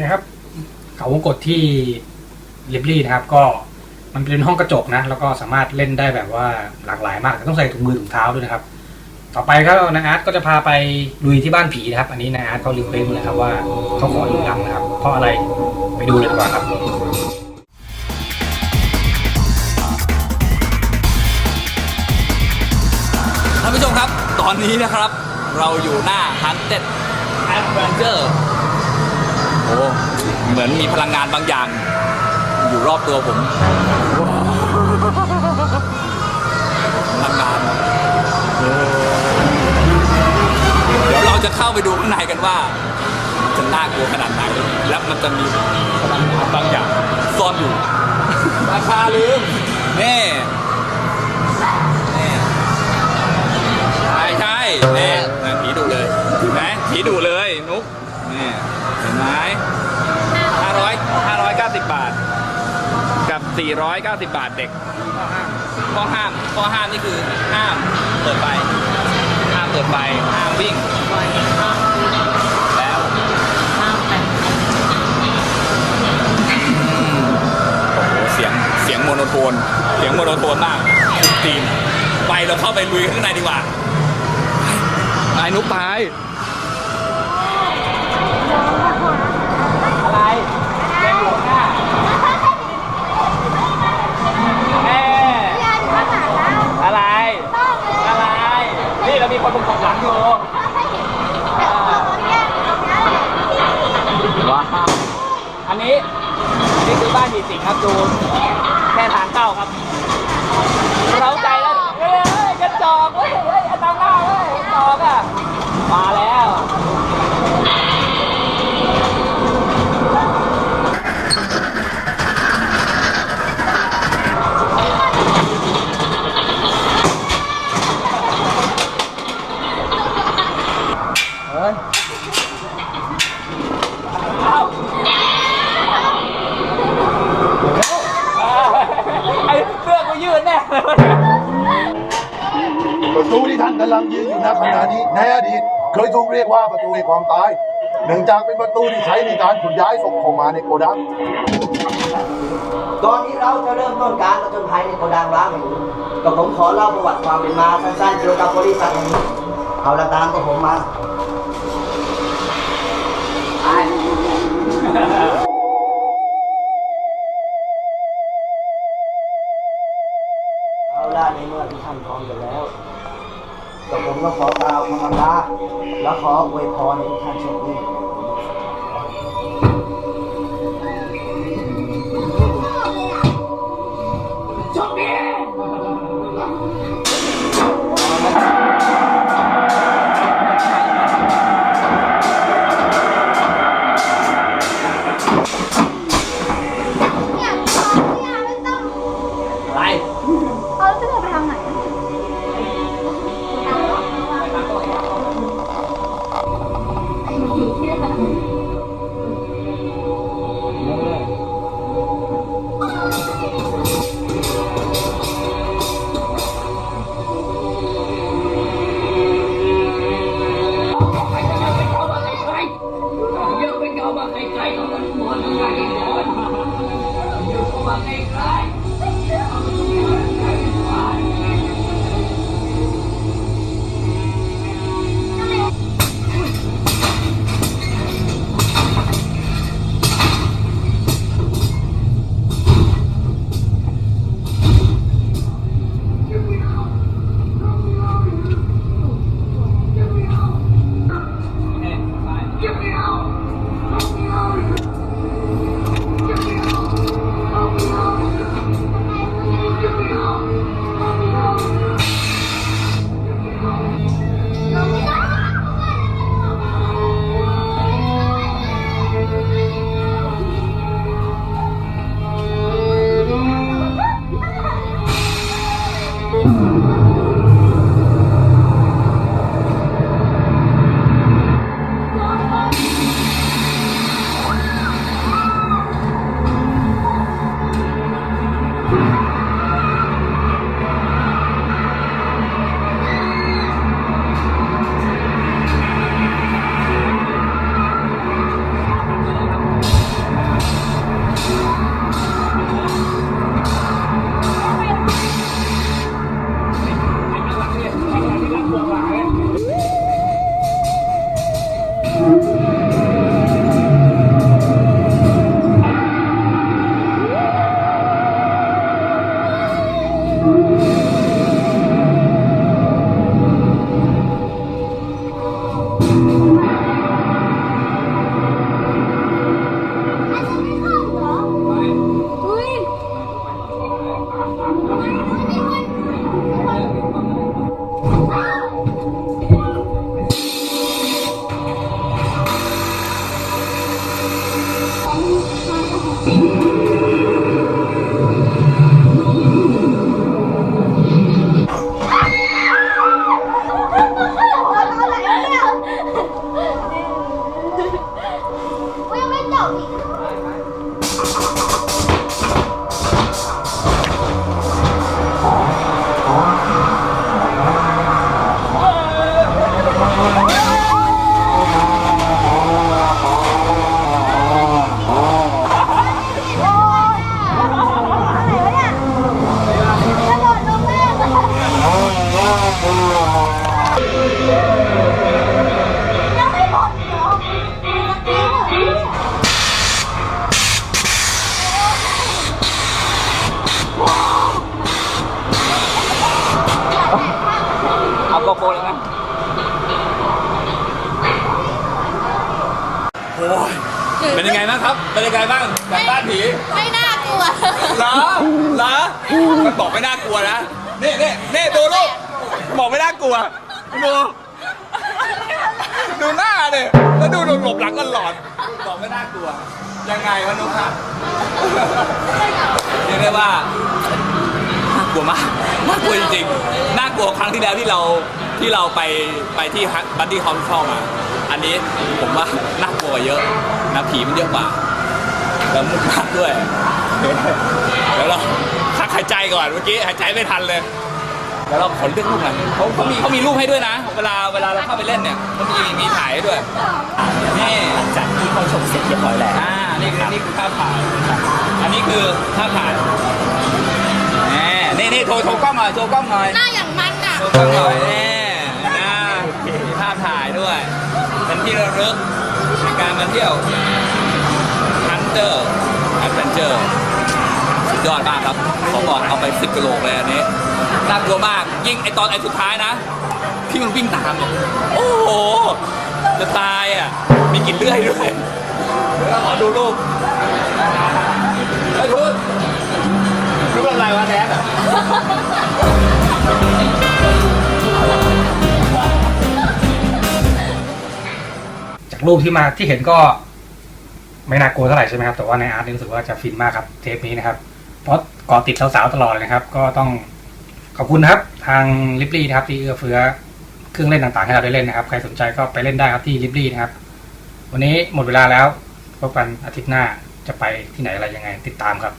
นะครับ เขาวงกดที่ลิบลี่นะครับ ก็มันเป็นห้องกระจกนะ แล้วก็สามารถเล่นได้แบบว่าหลากหลายมากแต่ต้องใส่ถุงมือถุงเท้าด้วยนะครับ ต่อไปครับนางอาร์ตก็จะพาไปลุยที่บ้านผีนะครับ อันนี้นางอาร์ตเขารีเควสต์มาเลยครับว่าเขาขอลุยหลังนะครับ เพราะอะไรไปดูเลยดีกว่าครับท่านผู้ชมครับ ตอนนี้นะครับ เราอยู่หน้า Haunted Adventure โอ้เหมือนมีพลังงานบางอย่าง อยู่รอบตัวผมพลังงานโอ้เดี๋ยวเราจะเข้าไปดูข้างในกันว่าจะน่ากลัวขนาดไหน และมันจะมีพลังงานบางอย่างซ่อนอยู่ราคาลืมแน่ 490 บาทเด็ก ข้อห้าม ข้อห้ามนี่คือห้ามเปิดไฟห้ามเปิดไฟห้ามวิ่ง แล้วโอ้โหเสียง เสียงโมโนโทน เสียงโมโนโทนมากตีนไปเราเข้าไปลุยข้างในดีกว่า ไปนุ๊กไป ครับดูแค่ทางเข้าครับ เราใจแล้วเฮ้ยเฮ้ยกระจอกเฮ้ยเฮ้ยอันตรายเฮ้ยกระจอกอะมาแล้วำลังยืนอยู่ณขณะนี้ในอดีตเคยถูกเรียกว่าประตูแห่งความตาย เนื่องจากเป็นประตูที่ใช้ในการขนย้ายศพเข้ามาในโกดังตอนนี้เราจะเริ่มต้นการผจญภัยในโกดังร้างแห่งนี้ก็ผมขอเล่าประวัติความเป็นมาสั้นๆเกี่ยวกับบริษัทแห่งนี้เอาละตามกับผมมาเอาละในเมื่อที่ท่านพร้อมอยู่แล้ว ก็ผมก็ขอกล่าวคำอำลาและขออวยพรทุกท่านโชคดี ยั ครับเป็นยังไงบ้างจากบ้านผีไม่น่ากลัวเหรอเหรอมันบอกไม่น่ากลัวนะนี่นี่นี่ดูลูกบอกไม่น่ากลัวดูดูหน้าเนี่ยแล้วดูดูหลบหลังกันหลอดบอกไม่น่ากลัว ยังไงวะนุ๊กค่ะเรียกได้ว่าน่ากลัวมากน่ากลัวจริงๆน่ากลัวครั้งที่แล้วที่เราที่เราไปไปที่บัดดี้ฮอลล์มา อันนี้ผมว่าน่ากลัวเยอะนะผีมันเยอะกว่าแล้วมุกมากด้วยเดี๋ยวเราพักหายใจก่อนเมื่อกี้หายใจไม่ทันเลยแล้วเราขอเลือกรูปหน่อยเขาเขามีเขามีรูปให้ด้วยนะ เวลาเวลาเราเข้าไปเล่นเนี่ยเขามีมีถ่ายให้ด้วยนี่จากที่เขาชมเสร็จเรียบร้อยแล้วอ่านี่คือนี่คือภาพถ่ายอันนี้คือภาพถ่ายแหมนี่นี่โชว์โชว์กล้องหน่อยโชว์กล้องหน่อยหน้าอย่างมันอะโชว์กล้องหน่อยแน่นะมีภาพถ่ายด้วย เป็นที่ระลึกในการมาเที่ยว Hunter Adventure สุดยอดมากครับเขาบอกเอาไป 10กิโลเลยอันนี้น่ากลัวมากยิ่งไอตอนไอสุดท้ายนะ ที่มันวิ่งตามเนี่ยโอ้โหจะตายอะมีกลิ่นเลื่อยด้วยเดี๋ยวเราขอดูรูปไอ้ยพูดรูปอะไรวะแดนอะ จากรูปที่มาที่เห็นก็ ไม่น่ากลัวเท่าไหร่ใช่ไหมครับ แต่ว่าในอาร์ตรู้สึกว่าจะฟินมากครับ เทปนี้นะครับ เพราะเกาะติดสาวๆตลอดเลยนะครับ ก็ต้องขอบคุณนะครับ ทางลิบลี่นะครับ ที่เอื้อเฟื้อเครื่องเล่นต่างๆให้เราได้เล่นนะครับ ใครสนใจก็ไปเล่นได้ครับที่ลิบลี่นะครับ วันนี้หมดเวลาแล้วพบกันอาทิตย์หน้าจะไปที่ไหนอะไรยังไง ติดตามครับ